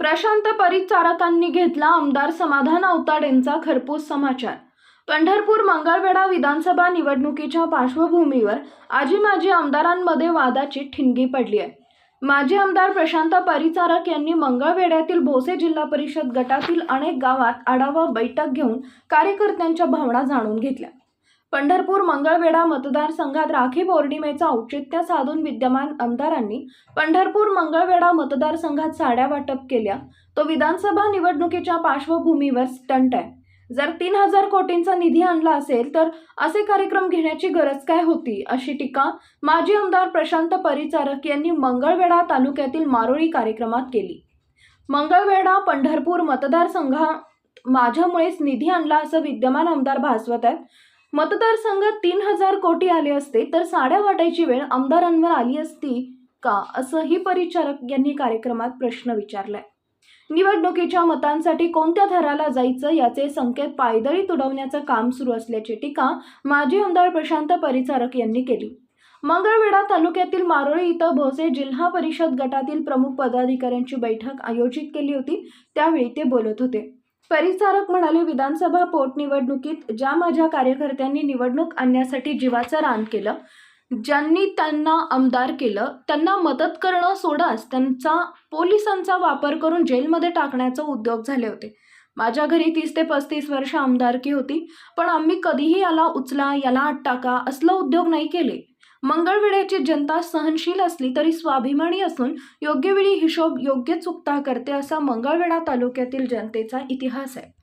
प्रशांत परिचारकांनी घेतला आमदार समाधान अवताडेंचा खरपूस समाचार. पंढरपूर मंगळवेढा विधानसभा निवडणुकीच्या पार्श्वभूमीवर आजी माजी आमदारांमध्ये वादाची ठिणगी पडली आहे. माजी आमदार प्रशांत परिचारक यांनी मंगळवेढ्यातील भोसे जिल्हा परिषद गटातील अनेक गावात आढावा बैठक घेऊन कार्यकर्त्यांच्या भावना जाणून घेतल्या. पंढरपूर मंगळवेढा मतदारसंघात राखी पौर्णिमेचं औचित्य साधून विद्यमान आमदारांनी पंढरपूर मंगळवेढा मतदारसंघात साड्या वाटप केल्या. तो विधानसभा निवडणुकीच्या पार्श्वभूमीवर स्टंट आहे. जर तीन हजार कोटींचा निधी आणला असेल तर असे कार्यक्रम घेण्याची गरज काय होती? अशी टीका माजी आमदार प्रशांत परिचारक यांनी मंगळवेढा तालुक्यातील मारोळी कार्यक्रमात केली. मंगळवेढा पंढरपूर मतदारसंघात माझ्यामुळेच निधी आणला असं विद्यमान आमदार भासवत आहेत. मतदारसंघात तीन हजार कोटी आले असते तर साड्या वाटायची वेळ आमदारांवर आली असती का? असंही परिचारक यांनी कार्यक्रमात प्रश्न विचारलाय. निवडणुकीच्या मतांसाठी कोणत्या थराला जायचं याचे संकेत पायदळी तुडवण्याचं काम सुरू असल्याची टीका माजी आमदार प्रशांत परिचारक यांनी केली. मंगळवेढा तालुक्यातील मारोळी इथं भोसे जिल्हा परिषद गटातील प्रमुख पदाधिकाऱ्यांची बैठक आयोजित केली होती त्यावेळी ते बोलत होते. परिचारक म्हणाले विधानसभा पोटनिवडणुकीत ज्या माझ्या कार्यकर्त्यांनी निवडणूक आणण्यासाठी जीवाचं रान केलं ज्यांनी त्यांना आमदार केलं त्यांना मदत करणं सोडाच त्यांचा पोलिसांचा वापर करून जेलमध्ये टाकण्याचा उद्योग झाले होते. माझ्या घरी तीस ते पस्तीस वर्ष आमदारकी होती पण आम्ही कधीही याला उचला याला आत टाका असलं उद्योग नाही केले. मंगळवेळेची जनता सहनशील असली तरी स्वाभिमानी असून योग्य वेळी हिशोब योग्य चुकता करते असा मंगळवेढा तालुक्यातील जनतेचा इतिहास आहे.